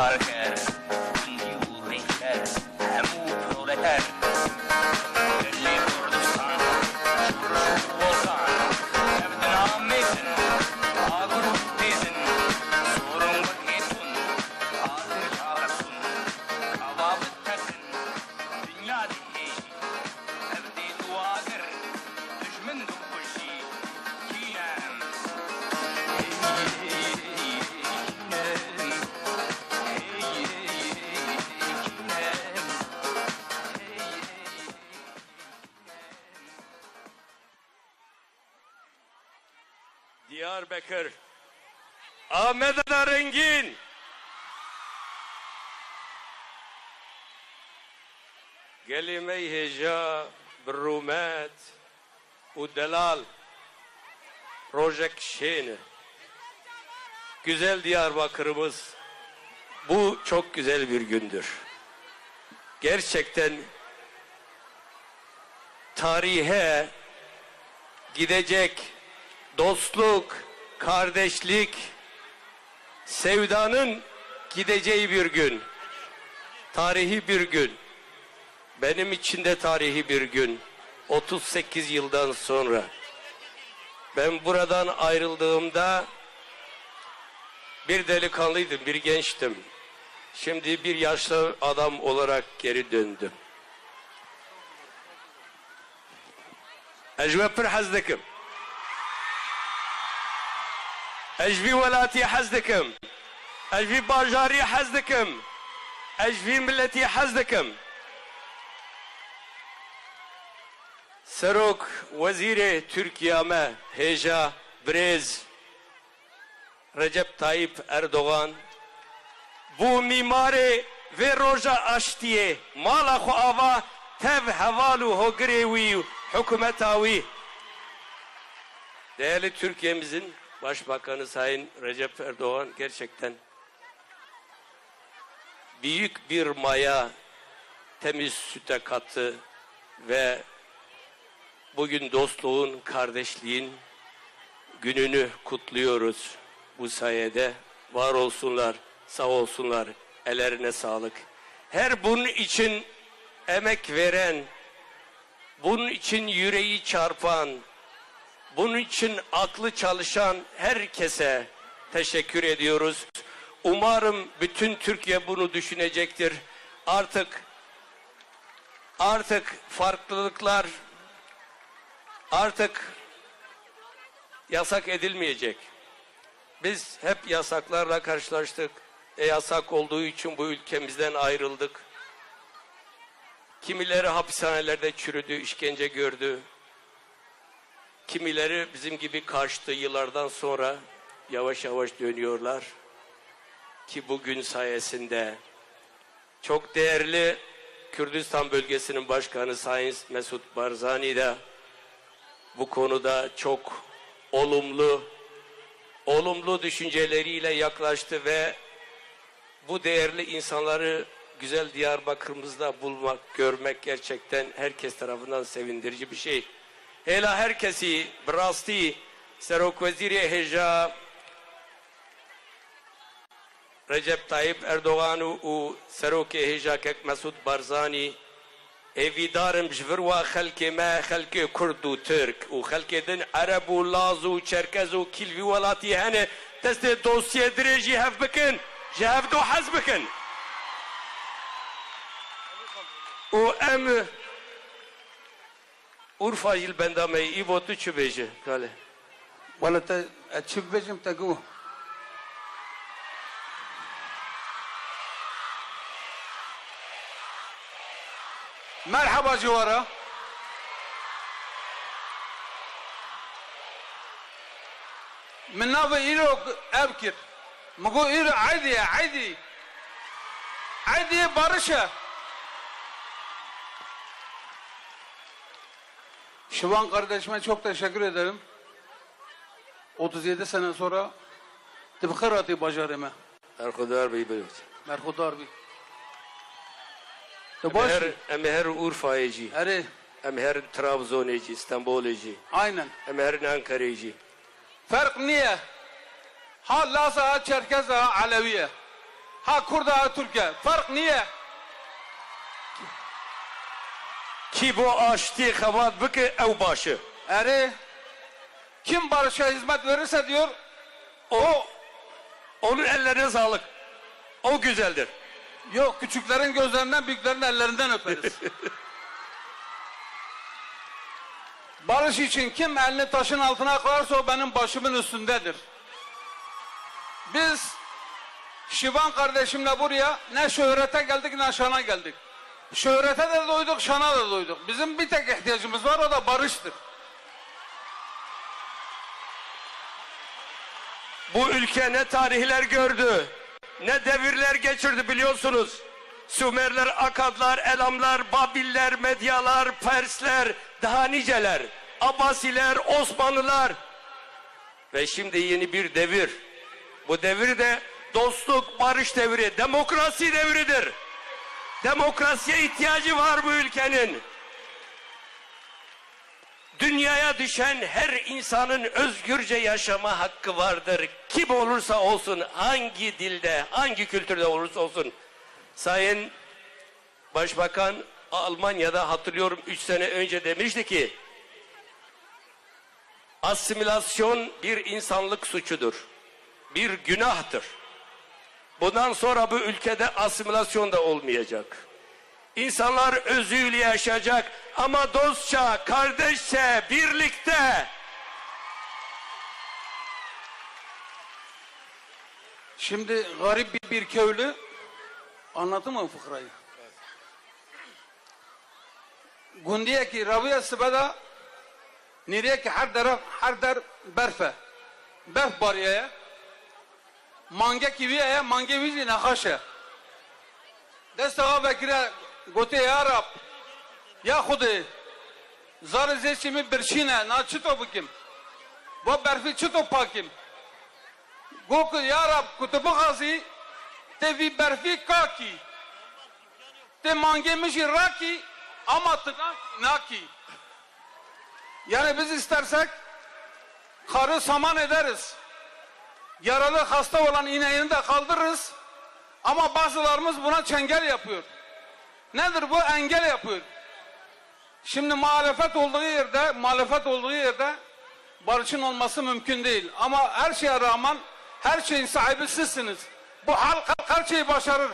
podcast. Diyarbakır. Ahmet Rengin. Gelime-i heja, u delal, rojek şene. Güzel Diyarbakır'ımız, bu çok güzel bir gündür. Gerçekten tarihe gidecek dostluk, kardeşlik, sevdanın gideceği bir gün. Tarihi bir gün. Benim için de tarihi bir gün. 38 yıldan sonra. Ben buradan ayrıldığımda bir delikanlıydım, bir gençtim. Şimdi bir yaşlı adam olarak geri döndüm. Ecve pir hazdikim. اجوی ولاتی حز دکم اجوی باجاری حز دکم اجوی ملتی حز دکم سروک وزیر ترکیه ما هیجا برز رجب طایب اردوغان بو میمار و روژا اشتیه مالا خو آوا تv هوالو هوگری وی hükümetavi Değerli Türkiye'mizin Başbakanı Sayın Recep Erdoğan gerçekten büyük bir maya temiz süte kattı ve bugün dostluğun, kardeşliğin gününü kutluyoruz. Bu sayede var olsunlar, sağ olsunlar, ellerine sağlık. Her bunun için emek veren, bunun için yüreği çarpan, bunun için aklı çalışan herkese teşekkür ediyoruz. Umarım bütün Türkiye bunu düşünecektir. Artık artık farklılıklar artık yasak edilmeyecek. Biz hep yasaklarla karşılaştık. E yasak olduğu için bu ülkemizden ayrıldık. Kimileri hapishanelerde çürüdü, işkence gördü. Kimileri bizim gibi kaçtı yıllardan sonra yavaş yavaş dönüyorlar. Ki bugün sayesinde çok değerli Kürdistan bölgesinin başkanı Sayın Mesut Barzani de bu konuda çok olumlu olumlu düşünceleriyle yaklaştı ve bu değerli insanları güzel Diyarbakır'ımızda bulmak, görmek gerçekten herkes tarafından sevindirici bir şey. هلا هركسي براستي بڕاستی سەرۆکوەزیری هجا. رجب طيب أردوغان و و سەرۆکێ هێژاکەک بارزاني. بارزانانی ئێویدارم ژڤر وا خەلکێ مە خەلکێ کورد و ترک و خەلکێ دن عرب و لاز و چەرکەز و کیلوی وڵاتی هەنێ تست دۆسیە درێژی هف بکن. جهف دو حەز بکن. و ام ورفع البند ما يبغى بيجي قال ولا تشبهه متقوه مرحبا جوارا من نظر إلو أبكر مقول إلو عادي عادي عادي برشة Şıvan kardeşime çok teşekkür ederim. 37 sene sonra tibkhiratı bacarıma. Erkudar bey bey Merhudar Em baş. her em her Urfa'ya jî Ere em her İstanbul'e jî aynen. em her Ankara'ya jî Fark niye? Ha Lasa ha Çerkez ha Aleviye. Ha Kurda ha Türkiye. Fark niye? Ki bu açtı havat bıkı ev başı. Eri kim barışa hizmet verirse diyor O, onun ellerine sağlık. O güzeldir. yok küçüklerin gözlerinden büyüklerin ellerinden öperiz. Barış için kim elini taşın altına koyarsa o benim başımın üstündedir. Biz Şivan kardeşimle buraya ne şöhrete geldik ne şana geldik. Şöhrete de doyduk, şana da doyduk. Bizim bir tek ihtiyacımız var o da barıştır. Bu ülke ne tarihler gördü, ne devirler geçirdi biliyorsunuz. Sümerler, Akadlar, Elamlar, Babiller, Medyalar, Persler, daha niceler. Abbasiler, Osmanlılar. Ve şimdi yeni bir devir. Bu devir de dostluk, barış devri, demokrasi devridir. Demokrasiye ihtiyacı var bu ülkenin. Dünyaya düşen her insanın özgürce yaşama hakkı vardır. Kim olursa olsun, hangi dilde, hangi kültürde olursa olsun. Sayın Başbakan Almanya'da hatırlıyorum 3 sene önce demişti ki asimilasyon bir insanlık suçudur. Bir günahtır. Bundan sonra bu ülkede asimilasyon da olmayacak. İnsanlar özüyle yaşayacak ama dostça, kardeşçe, birlikte. Şimdi garip bir, bir köylü anladın mı fıkrayı? Gundiye ki Rabia Sibada nereye ki her taraf her der berfe. Berf bariye. Mange kiviye mange vizi nakaşe. Desta bekire gote ya Rab. Ya Khudi. Zar zeçimi birşine na çıto bukim. Bu berfi çıto pakim. گو که یارا کتب غازی ته وی برفی کاکی ته مانگه میشی راکی ama tıkan naki. Yani biz istersek karı saman ederiz. Yaralı hasta olan ineğini de kaldırırız. Ama bazılarımız buna çengel yapıyor. Nedir bu? Engel yapıyor. Şimdi muhalefet olduğu yerde, muhalefet olduğu yerde barışın olması mümkün değil. Ama her şeye rağmen her şeyin sahibi sizsiniz. Bu halk her şeyi başarır.